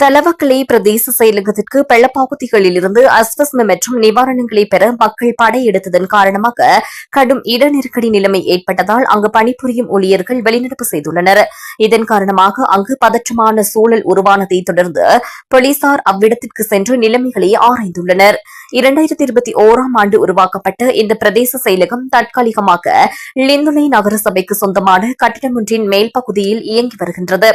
தலவக்கலை பிரதேச செயலகத்திற்கு பள்ளப்பகுதிகளில் இருந்து அஸ்வஸ்ம மற்றும் நிவாரணங்களை பெற மக்கள் படையெடுத்ததன் காரணமாக கடும் இட நெருக்கடி நிலைமை ஏற்பட்டதால் அங்கு பணிபுரியும் ஊழியர்கள் வெளிநடப்பு செய்துள்ளனர். இதன் காரணமாக அங்கு பதற்றமான சூழல் உருவானதை தொடர்ந்து போலீசார் அவ்விடத்திற்கு சென்று நிலைமைகளை ஆராய்ந்துள்ளனர். இரண்டாயிரத்தி இருபத்தி ஓராம் ஆண்டு உருவாக்கப்பட்ட இந்த பிரதேச செயலகம் தற்காலிகமாக லிந்துலை நகரசபைக்கு சொந்தமான கட்டிடம் ஒன்றின் மேல் பகுதியில் இயங்கி வருகின்றது.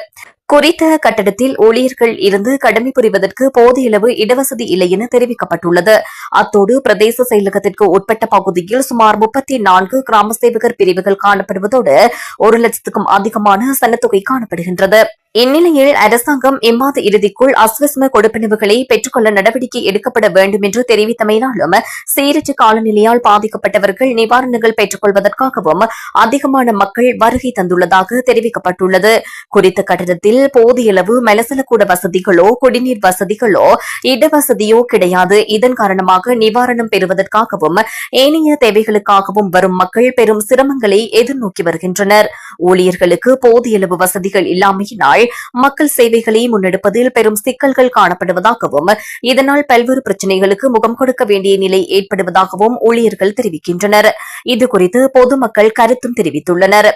குறித்த கட்டடத்தில் ஊழியர்கள் இருந்து கடமை புரிவதற்கு போதியளவு இடவசதி இல்லை என தெரிவிக்கப்பட்டுள்ளது. அத்தோடு பிரதேச செயலகத்திற்கு உட்பட்ட பகுதியில் சுமார் முப்பத்தி நான்கு கிராம சேவகர் பிரிவுகள் காணப்படுவதோடு ஒரு லட்சத்துக்கும் அதிகமான சனத்தொகை காணப்படுகின்றது. இந்நிலையில் அரசாங்கம் இம்மாத இறுதிக்குள் அஸ்வஸ்ம கொடுப்பனவுகளை பெற்றுக்கொள்ள நடவடிக்கை எடுக்கப்பட வேண்டும் என்று தெரிவித்தமையினாலும் சீரற்ற காலநிலையால் பாதிக்கப்பட்டவர்கள் நிவாரணங்கள் பெற்றுக் கொள்வதற்காகவும் அதிகமான மக்கள் வருகை தந்துள்ளதாக தெரிவிக்கப்பட்டுள்ளது. குறித்த கட்டடத்தில் போதியளவு மலசலக்கூட வசதிகளோ குடிநீர் வசதிகளோ இடவசதியோ கிடையாது. இதன் காரணமாக நிவாரணம் பெறுவதற்காகவும் ஏனைய தேவைகளுக்காகவும் வரும் மக்கள் பெரும் சிரமங்களை எதிர்நோக்கி வருகின்றனா் ஊழியர்களுக்கு போதியளவு வசதிகள் இல்லாமையினால் மக்கள் சேவைகளை முன்னெடுப்பதில் பெரும் சிக்கல்கள் காணப்படுவதாகவும் இதனால் பல்வேறு பிரச்சினைகளுக்கு முகம் கொடுக்க வேண்டிய நிலை ஏற்படுவதாகவும் ஊழியர்கள் தெரிவிக்கின்றனர். இதுகுறித்து பொதுமக்கள் கருத்தும் தெரிவித்துள்ளனர்.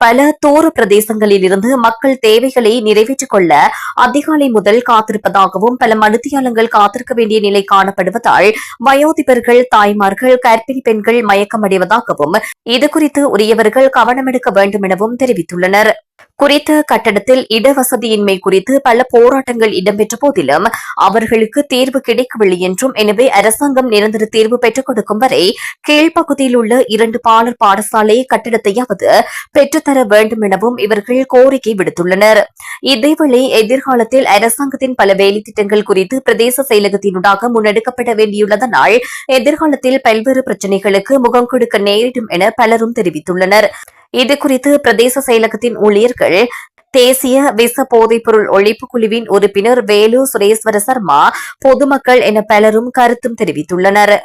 பல தூர பிரதேசங்களில் இருந்து மக்கள் தேவைகளை நிறைவேற்றிக் கொள்ள அதிகாலை முதல் காத்திருப்பதாகவும் பல மனுத்தியாளங்கள் காத்திருக்க வேண்டிய நிலை காணப்படுவதால் வயோதிபர்கள் தாய்மார்கள் கர்ப்பிணி பெண்கள் மயக்கமடைவதாகவும் இதுகுறித்து உரியவர்கள் கவனம் எடுக்க வேண்டும் எனவும் தெரிவித்துள்ளனர். குறித்த கட்டடத்தில் இடவசதியின்மை குறித்து பல போராட்டங்கள் இடம்பெற்ற போதிலும் அவர்களுக்கு தீர்வு கிடைக்கவில்லை என்றும் எனவே அரசாங்கம் நிரந்தர தீர்வு பெற்றுக் கொடுக்கும் வரை கீழ்ப்பகுதியில் உள்ள இரண்டு பாலர் பாடசாலை கட்டிடத்தையாவது பெற்றுத்தர வேண்டும் எனவும் இவர்கள் கோரிக்கை விடுத்துள்ளனர். இதேவேளை எதிர்காலத்தில் அரசாங்கத்தின் பல வேலை திட்டங்கள் குறித்து பிரதேச செயலகத்தினூடாக முன்னெடுக்கப்பட வேண்டியுள்ளதனால் எதிர்காலத்தில் பல்வேறு பிரச்சினைகளுக்கு முகம் கொடுக்க நேரிடும் என பலரும் தெரிவித்துள்ளனர். இதுகுறித்து பிரதேச செயலகத்தின் ஊழியர்கள் தேசிய விச போதைப்பொருள் ஒழிப்பு குழுவின் உறுப்பினர் வேலு சுரேஸ்வர சர்மா பொதுமக்கள் என பலரும் கருத்தும் தெரிவித்துள்ளனர்.